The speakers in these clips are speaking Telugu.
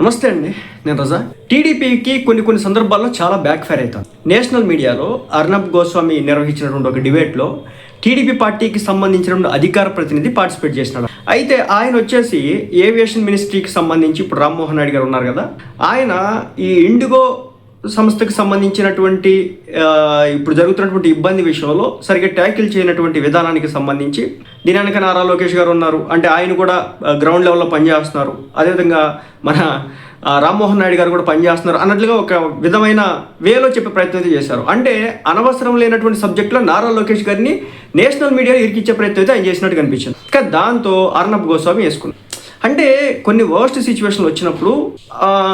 నమస్తే అండి నేను రజా. టీడీపీకి కొన్ని కొన్ని సందర్భాల్లో చాలా బ్యాక్ ఫైర్ అవుతాను నేషనల్ మీడియాలో అర్నబ్ గోస్వామి నిర్వహించినటువంటి ఒక డిబేట్లో టీడీపీ పార్టీకి సంబంధించిన అధికార ప్రతినిధి పార్టిసిపేట్ చేసినాడు. అయితే ఆయన వచ్చేసి ఏవియేషన్ మినిస్ట్రీకి సంబంధించి ఇప్పుడు రామ్మోహన్ నాయుడు గారు ఉన్నారు కదా. ఆయన ఈ ఇండిగో సంస్థకు సంబంధించినటువంటి ఇప్పుడు జరుగుతున్నటువంటి ఇబ్బంది విషయంలో సరిగ్గా ట్యాకిల్ చేయనటువంటి విధానానికి సంబంధించి దీని వెనక నారా లోకేష్ గారు ఉన్నారు. అంటే ఆయన కూడా గ్రౌండ్ లెవెల్లో పనిచేస్తున్నారు. అదేవిధంగా మన రామ్మోహన్ నాయుడు గారు కూడా పనిచేస్తున్నారు అన్నట్లుగా ఒక విధమైన వేలో చెప్పే ప్రయత్నం అయితే చేశారు. అంటే అనవసరం లేనటువంటి సబ్జెక్టులో నారా లోకేష్ గారిని నేషనల్ మీడియా ఇరికిచ్చే ప్రయత్నం అయితే ఆయన చేసినట్టు కనిపించింది. కానీ దాంతో అర్ణబ్ గోస్వామి వేసుకున్నారు. అంటే కొన్ని వర్స్ట్ సిచ్యువేషన్లు వచ్చినప్పుడు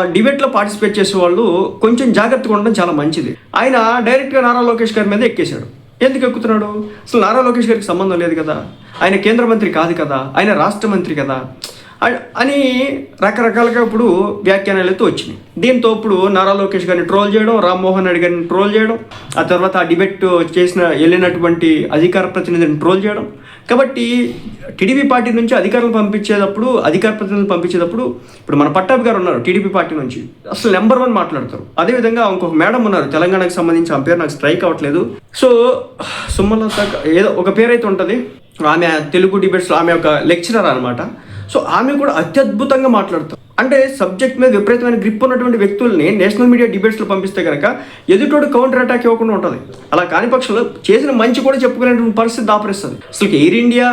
డిబేట్లో పార్టిసిపేట్ చేసే వాళ్ళు కొంచెం జాగ్రత్తగా ఉండడం చాలా మంచిది. ఆయన డైరెక్ట్గా నారా లోకేష్ గారి మీద ఎక్కేశాడు. ఎందుకు ఎక్కుతున్నాడు? అసలు నారా లోకేష్ గారికి సంబంధం లేదు కదా. ఆయన కేంద్ర మంత్రి కాదు కదా. ఆయన రాష్ట్ర మంత్రి కదా. అని రకరకాలుగా ఇప్పుడు వ్యాఖ్యానాలు అయితే వచ్చినాయి. దీంతో ఇప్పుడు నారా లోకేష్ గారిని ట్రోల్ చేయడం రామ్మోహన్ రెడ్డి గారిని ట్రోల్ చేయడం ఆ తర్వాత ఆ డిబేట్ చేసిన వెళ్ళినటువంటి అధికార ప్రతినిధిని ట్రోల్ చేయడం. కాబట్టి టీడీపీ పార్టీ నుంచి అధికారులు పంపించేటప్పుడు అధికార ప్రతినిధులు పంపించేటప్పుడు ఇప్పుడు మన పట్టాభి గారు ఉన్నారు టీడీపీ పార్టీ నుంచి. అసలు నెంబర్ వన్ మాట్లాడతారు. అదేవిధంగా ఇంకొక మేడం ఉన్నారు తెలంగాణకు సంబంధించి ఆ పేరు నాకు స్ట్రైక్ అవ్వట్లేదు. సో సుమలత ఏదో ఒక పేరు అయితే ఉంటుంది. ఆమె తెలుగు డిబేట్స్లో ఆమె ఒక లెక్చరర్ అనమాట సో ఆమె కూడా అత్యద్భుతంగా మాట్లాడుతారు అంటే సబ్జెక్ట్ మీద విపరీతమైన గ్రిప్ ఉన్నటువంటి వ్యక్తుల్ని నేషనల్ మీడియా డిబేట్స్లో పంపిస్తే కనుక ఎదుటోడు కౌంటర్ అటాక్ ఇవ్వకుండా ఉంటుంది. అలా కాని పక్షంలో చేసిన మంచి కూడా చెప్పుకునేటువంటి పరిస్థితి దాపరిస్తుంది. అసలు ఎయిర్ ఇండియా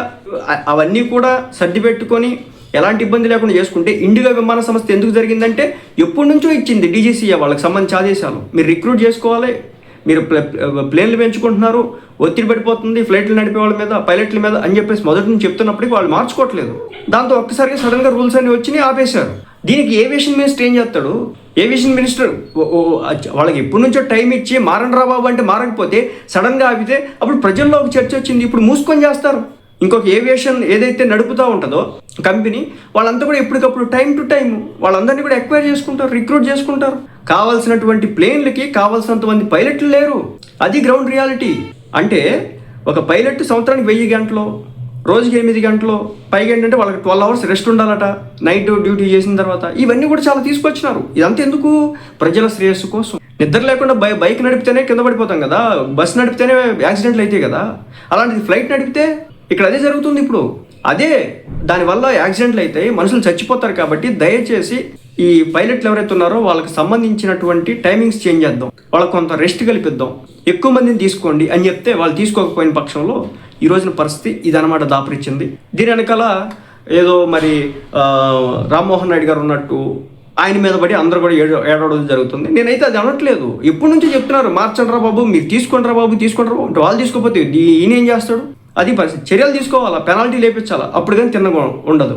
అవన్నీ కూడా సర్దిపెట్టుకొని ఎలాంటి ఇబ్బంది లేకుండా చేసుకుంటే ఇండిగో విమాన సంస్థ ఎందుకు జరిగిందంటే ఎప్పటి నుంచో ఇచ్చింది డీజీసీఏ వాళ్ళకి సంబంధించి ఆదేశాలు. మీరు రిక్రూట్ చేసుకోవాలి మీరు ప్లేన్లు పెంచుకుంటున్నారు ఒత్తిడి పడిపోతుంది ఫ్లైట్లు నడిపే వాళ్ళ మీద పైలట్ల మీద అని చెప్పేసి మొదటి నుంచి చెప్తున్నప్పటికీ వాళ్ళు మార్చుకోవట్లేదు. దాంతో ఒక్కసారిగా సడన్గా రూల్స్ అన్ని వచ్చినాయి ఆపేశారు. దీనికి ఏవియేషన్ మినిస్టర్ ఏం చేస్తాడు? ఏవియేషన్ మినిస్టర్ వాళ్ళకి ఎప్పటి నుంచో టైం ఇచ్చి మారని రాబాబు అంటే మారకపోతే సడన్గా ఆపితే అప్పుడు ప్రజల్లో ఒక చర్చ వచ్చింది ఇప్పుడు మూసుకొని చేస్తారు. ఇంకొక ఏవియేషన్ ఏదైతే నడుపుతూ ఉంటుందో కంపెనీ వాళ్ళంతా కూడా ఎప్పటికప్పుడు టైం టు టైం వాళ్ళందరినీ కూడా ఎక్వైర్ చేసుకుంటారు రిక్రూట్ చేసుకుంటారు. కావాల్సినటువంటి ప్లేన్లకి కావాల్సినంత మంది పైలట్లు లేరు. అది గ్రౌండ్ రియాలిటీ అంటే ఒక పైలట్ సంవత్సరానికి వెయ్యి గంటలు రోజుకి ఎనిమిది గంటలు పైగా ఏంటంటే వాళ్ళకి ట్వెల్వ్ అవర్స్ రెస్ట్ ఉండాలట నైట్ డ్యూటీ చేసిన తర్వాత. ఇవన్నీ కూడా చాలా తీసుకొచ్చినారు. ఇదంతా ఎందుకు? ప్రజల శ్రేయస్సు కోసం. నిద్ర లేకుండా బై బైక్ నడిపితేనే కింద పడిపోతాం కదా. బస్ నడిపితేనే యాక్సిడెంట్లు అయితే కదా. అలాంటిది ఫ్లైట్ నడిపితే ఇక్కడ అదే జరుగుతుంది ఇప్పుడు. అదే దానివల్ల యాక్సిడెంట్లు అయితే మనుషులు చచ్చిపోతారు కాబట్టి దయచేసి ఈ పైలట్లు ఎవరైతే ఉన్నారో వాళ్ళకి సంబంధించినటువంటి టైమింగ్స్ చేంజ్ చేద్దాం. వాళ్ళకి కొంత రెస్ట్ కల్పిద్దాం. ఎక్కువ మందిని తీసుకోండి అని చెప్తే వాళ్ళు తీసుకోకపోయిన పక్షంలో ఈ రోజున పరిస్థితి ఇదనమాట దాపరిచ్చింది దీని వెనకాల ఏదో మరి రామ్మోహన్ రెడ్డి గారు ఉన్నట్టు ఆయన మీద పడి అందరూ కూడా ఏడ ఏడవడం జరుగుతుంది. నేనైతే అది అనట్లేదు. ఎప్పటి నుంచో చెప్తున్నారు మార్చండి రా బాబు మీరు తీసుకోండి రా బాబు తీసుకోండి రా బాబు వాళ్ళు తీసుకోకపోతే ఈయన ఏం చేస్తాడు? అది పరిస్థితి చర్యలు తీసుకోవాలా? పెనాల్టీ లేపించాలా? అప్పుడు కానీ తిన్న ఉండదు.